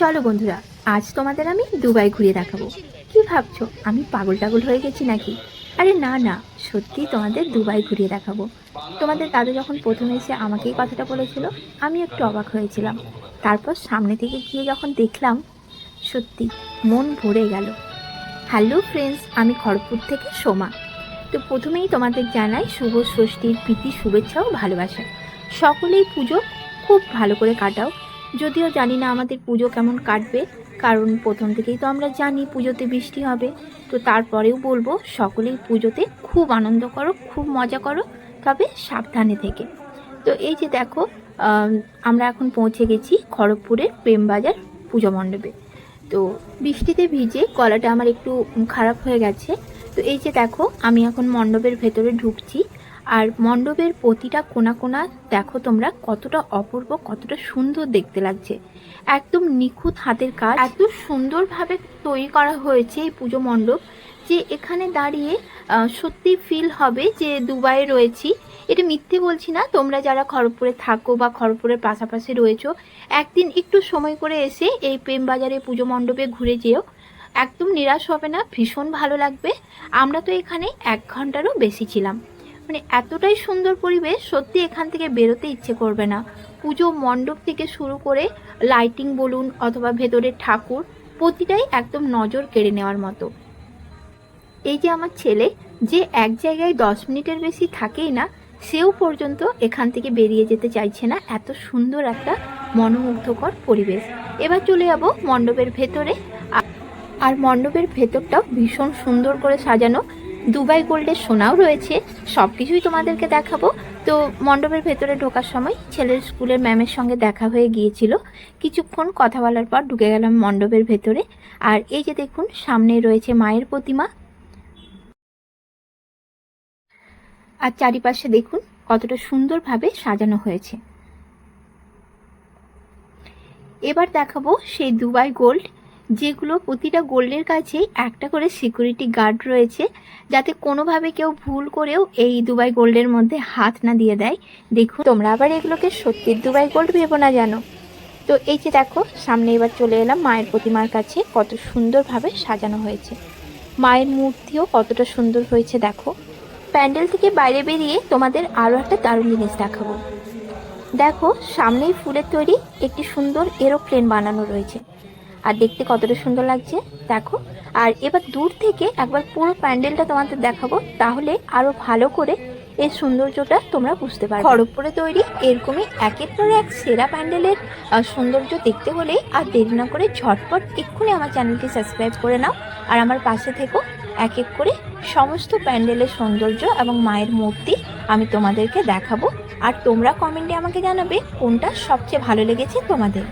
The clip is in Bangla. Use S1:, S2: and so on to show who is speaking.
S1: চলো বন্ধুরা, আজ তোমাদের আমি দুবাই ঘুরিয়ে দেখাবো। কি ভাবছ, আমি পাগল টাগল হয়ে গেছি নাকি? আরে না না, সত্যি তোমাদের দুবাই ঘুরিয়ে দেখাবো। তোমাদের দাদু যখন প্রথমে এসে আমাকেই কথাটা বলেছিল, আমি একটু অবাক হয়েছিলাম। তারপর সামনে থেকে গিয়ে যখন দেখলাম, সত্যি মন ভরে গেল। হ্যালো ফ্রেন্ডস, আমি খড়গপুর থেকে সোমা। তো প্রথমেই তোমাদের জানাই শুভ ষষ্ঠীর প্রীতি, শুভেচ্ছা ও ভালোবাসা। সকলেই পুজো খুব ভালো করে কাটাও। যদিও জানি না আমাদের পুজো কেমন কাটবে, কারণ প্রথম থেকেই তো আমরা জানি পুজোতে বৃষ্টি হবে। তো তারপরেও বলব, সকলেই পুজোতে খুব আনন্দ করো, খুব মজা করো, তবে সাবধানে থেকে। তো এই যে দেখো আমরা এখন পৌঁছে গেছি খড়গপুরের প্রেমবাজার পুজো মণ্ডপে। তো বৃষ্টিতে ভিজে গলাটা আমার একটু খারাপ হয়ে গেছে। তো এই যে দেখো, আমি এখন মণ্ডপের ভেতরে ঢুকছি। আর মণ্ডপের প্রতিটা কোনা কোনা দেখো তোমরা কতটা অপূর্ব, কতটা সুন্দর দেখতে লাগছে। একদম নিখুঁত হাতের কাজ, এত সুন্দরভাবে তৈরি করা হয়েছে এই পুজো মণ্ডপ যে এখানে দাঁড়িয়ে সত্যি ফিল হবে যে দুবাইয়ে রয়েছি। এটা মিথ্যে বলছি না, তোমরা যারা খড়গপুরে থাকো বা খড়গপুরের পাশাপাশি রয়েছো, একদিন একটু সময় করে এসে এই প্রেমবাজারে পুজো মণ্ডপে ঘুরে যেও। একদম নিরাশ হবে না, ভীষণ ভালো লাগবে। আমরা তো এখানে এক ঘন্টারও বেশি ছিলাম। মানে এতটাই সুন্দর পরিবেশ, সত্যি এখান থেকে বেরোতে ইচ্ছে করবে না। পুজো মণ্ডপ থেকে শুরু করে লাইটিং বলুন অথবা ভেতরের ঠাকুর, প্রতিটাই একদম নজর কেড়ে নেওয়ার মতো। এই যে আমার ছেলে, যে এক জায়গায় দশ মিনিটের বেশি থাকেই না, সেও পর্যন্ত এখান থেকে বেরিয়ে যেতে চাইছে না। এত সুন্দর একটা মনোমুগ্ধকর পরিবেশ। এবার চলে যাব মণ্ডপের ভেতরে। আর মণ্ডপের ভেতরটাও ভীষণ সুন্দর করে সাজানো। দুবাই গোল্ডের সোনাও রয়েছে সব কিছুই তোমাদেরকে দেখাবো। তো মণ্ডপের ভেতরে ঢোকার সময় ছেলের স্কুলের ম্যামের সঙ্গে দেখা হয়ে গিয়েছিল। কিছুক্ষণ কথা বলার পর ঢুকে গেলাম মণ্ডপের ভেতরে। আর এই যে দেখুন, সামনে রয়েছে মায়ের প্রতিমা। আর চারিপাশে দেখুন, কতটা সুন্দরভাবে সাজানো হয়েছে। এবার দেখাবো সেই দুবাই গোল্ড যেগুলো প্রতিটা গোল্ডের কাছে একটা করে সিকিউরিটি গার্ড রয়েছে, যাতে কোনোভাবে কেউ ভুল করেও এই দুবাই গোল্ডের মধ্যে হাত না দিয়ে দেয়। দেখুন, তোমরা আবার এগুলোকে সত্যির দুবাই গোল্ড ভেবো না জানো। তো এই যে দেখো, সামনে এবার চলে এলাম মায়ের প্রতিমার কাছে, কত সুন্দরভাবে সাজানো হয়েছে। মায়ের মূর্তিও কতটা সুন্দর হয়েছে, দেখো। প্যান্ডেল থেকে বাইরে বেরিয়ে তোমাদের আরও একটা দারুণ জিনিস দেখাবো। দেখো, সামনেই ফুলের তৈরি একটি সুন্দর এরোপ্লেন বানানো রয়েছে। আর দেখতে কতটা সুন্দর লাগছে, দেখো। আর এবার দূর থেকে একবার পুরো প্যান্ডেলটা তোমাদের দেখাবো, তাহলে আরও ভালো করে এর সৌন্দর্যটা তোমরা বুঝতে পারবে। খড়গপুরে তৈরি এরকমই একের পর এক সেরা প্যান্ডেলের সৌন্দর্য দেখতে হলে আর দেরি না করে ঝটপট এক্ষুনি আমার চ্যানেলটি সাবস্ক্রাইব করে নাও। আর আমার পাশে থেকো, এক এক করে সমস্ত প্যান্ডেলের সৌন্দর্য এবং মায়ের মূর্তি আমি তোমাদেরকে দেখাবো। আর তোমরা কমেন্টে আমাকে জানাবে কোনটা সবচেয়ে ভালো লেগেছে তোমাদের।